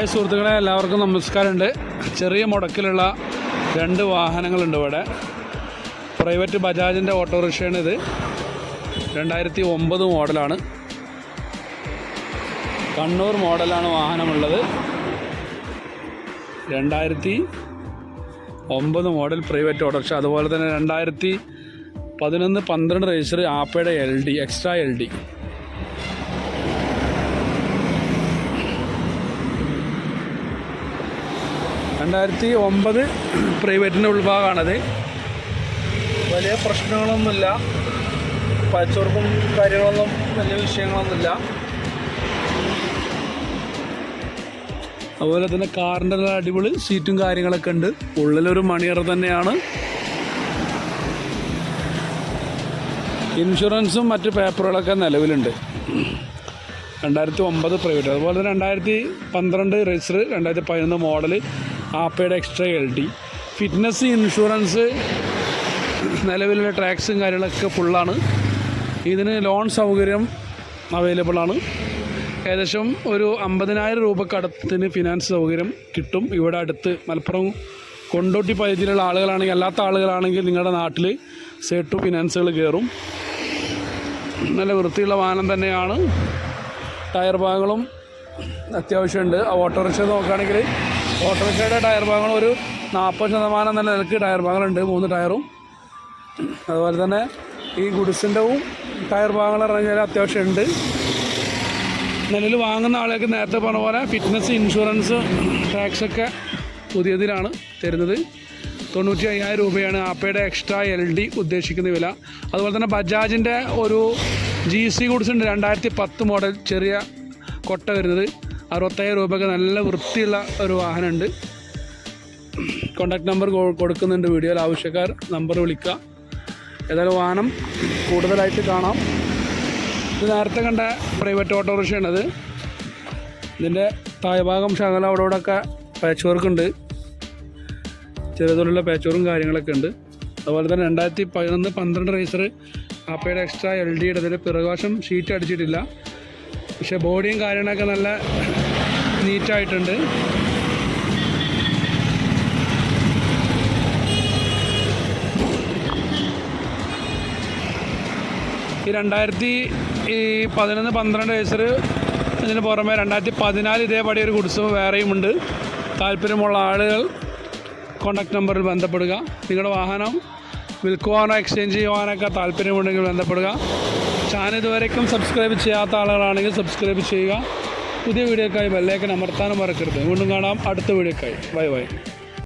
Hi സുഹൃത്തുക്കളെ എല്ലാവർക്കും നമസ്കാരമുണ്ട്. ചെറിയ മുടക്കിലുള്ള രണ്ട് വാഹനങ്ങളുണ്ട് ഇവിടെ. പ്രൈവറ്റ് ബജാജിന്റെ ഓട്ടോറിക്ഷയാണ് ഇത് രണ്ടായിരത്തി ഒമ്പത് മോഡലാണ്. കണ്ണൂർ മോഡലാണ് വാഹനമുള്ളത്. രണ്ടായിരത്തി ഒമ്പത് മോഡൽ പ്രൈവറ്റ് ഓട്ടോറിക്ഷ. അതുപോലെ തന്നെ രണ്ടായിരത്തി പതിനൊന്ന് പന്ത്രണ്ട് register ആപ്പയുടെ L D extra L D രണ്ടായിരത്തി ഒമ്പത് പ്രൈവറ്റിന്റെ ഉൾഭാഗമാണത്. വലിയ പ്രശ്നങ്ങളൊന്നുമില്ല. പച്ചവർക്കും കാര്യങ്ങളൊന്നും വലിയ വിഷയങ്ങളൊന്നുമില്ല. അതുപോലെ തന്നെ കാറിന്റെ നല്ല അടിപൊളി സീറ്റും കാര്യങ്ങളൊക്കെ ഉണ്ട്. ഉള്ളിലൊരു മണിയറ തന്നെയാണ്. ഇൻഷുറൻസും മറ്റ് പേപ്പറുകളൊക്കെ നിലവിലുണ്ട്. രണ്ടായിരത്തി ഒമ്പത് പ്രൈവറ്റ്. അതുപോലെ തന്നെ രണ്ടായിരത്തി പന്ത്രണ്ട് രജിസ്റ്റർ രണ്ടായിരത്തി പതിനൊന്ന് model ആപ്പയുടെ extra L D fitness insurance നിലവിലുള്ള ടാക്സും കാര്യങ്ങളൊക്കെ ഫുള്ളാണ് ഇതിന് ലോൺ സൗകര്യം അവൈലബിൾ ആണ്. ഏകദേശം ഒരു അമ്പതിനായിരം രൂപക്ക് അടുത്തിന് ഫിനാൻസ് സൗകര്യം കിട്ടും. ഇവിടെ അടുത്ത് മലപ്പുറം കൊണ്ടോട്ടി പരിധിയിലുള്ള ആളുകളാണെങ്കിൽ അല്ലാത്ത ആളുകളാണെങ്കിൽ നിങ്ങളുടെ നാട്ടിൽ സേട്ടു ഫിനാൻസുകൾ കയറും. നല്ല വൃത്തിയുള്ള വാഹനം തന്നെയാണ്. ടയർ ഭാഗങ്ങളും അത്യാവശ്യമുണ്ട്. ഓട്ടോറിക്ഷ നോക്കുകയാണെങ്കിൽ ഓട്ടോറിക്ഷയുടെ ടയർ ഭാഗങ്ങൾ ഒരു നാൽപ്പത് ശതമാനം നല്ല നിലയ്ക്ക് ടയർ ഭാഗങ്ങളുണ്ട് മൂന്ന് ടയറും. അതുപോലെ തന്നെ ഈ ഗുഡ്സിന്റെവും ടയർ ഭാഗങ്ങൾ ഇറങ്ങിയാൽ അത്യാവശ്യമുണ്ട് നിലവിൽ വാങ്ങുന്ന ആളുകൾക്ക് നേരത്തെ പറഞ്ഞ പോലെ ഫിറ്റ്നസ് ഇൻഷുറൻസ് ടാക്സൊക്കെ പുതിയതിലാണ് തരുന്നത്. തൊണ്ണൂറ്റി അയ്യായിരം രൂപയാണ് ആപ്പയുടെ എക്സ്ട്രാ എൽ ഡി ഉദ്ദേശിക്കുന്ന വില. അതുപോലെ തന്നെ ബജാജിന്റെ ഒരു ജി സി ഗുഡ്സ് ഉണ്ട് രണ്ടായിരത്തി പത്ത് മോഡൽ ചെറിയ കൊട്ട വരുന്നത്. അറുപത്തയ്യായിരം രൂപയ്ക്ക് നല്ല വൃത്തിയുള്ള ഒരു വാഹനമുണ്ട്. കോണ്ടാക്ട് നമ്പർ കൊടുക്കുന്നുണ്ട് വീഡിയോയിൽ ആവശ്യക്കാർ നമ്പർ വിളിക്കുക. ഏതായാലും വാഹനം കൂടുതലായിട്ട് കാണാം. ഇത് നേരത്തെ കണ്ട പ്രൈവറ്റ് ഓട്ടോറിക്ഷയാണത് ഇതിന്റെ താഴ്ഭാഗം ശകലം അവിടെ ഇവിടെയൊക്കെ പാച്ച് വർക്ക് ഉണ്ട്. ചെറിയ തോതിലുള്ള പാച്ച് വർക്കും കാര്യങ്ങളൊക്കെ ഉണ്ട്. അതുപോലെ തന്നെ രണ്ടായിരത്തി പതിനൊന്ന് പന്ത്രണ്ട് റേസർ ആപ്പയുടെ എക്സ്ട്രാ എൽ ഡിയുടെ ഇതിൽ പിറകുവശം ഷീറ്റ് അടിച്ചിട്ടില്ല. പക്ഷേ ബോഡിയും കാര്യങ്ങളൊക്കെ നല്ല നീറ്റായിട്ടുണ്ട്. ഈ രണ്ടായിരത്തി ഈ പതിനൊന്ന് പന്ത്രണ്ട് വയസ്സിൽ ഇതിന് പുറമെ രണ്ടായിരത്തി പതിനാല് ഇതേപടി ഒരു കുടിസ് വേറെയുമുണ്ട്. താല്പര്യമുള്ള ആളുകൾ കോണ്ടാക്ട് നമ്പറിൽ ബന്ധപ്പെടുക. നിങ്ങളുടെ വാഹനം വിൽക്കുവാനോ എക്സ്ചേഞ്ച് ചെയ്യുവാനൊക്കെ താല്പര്യമുണ്ടെങ്കിൽ ബന്ധപ്പെടുക. ചാനൽ ഇതുവരേക്കും സബ്സ്ക്രൈബ് ചെയ്യാത്ത ആളുകളാണെങ്കിൽ സബ്സ്ക്രൈബ് ചെയ്യുക. പുതിയ വീഡിയോക്കായി ബെല്ലേക്കൻ അമർത്താനും മറക്കരുത്. വീണ്ടും കാണാം അടുത്ത വീഡിയോക്കായി ബൈ ബൈ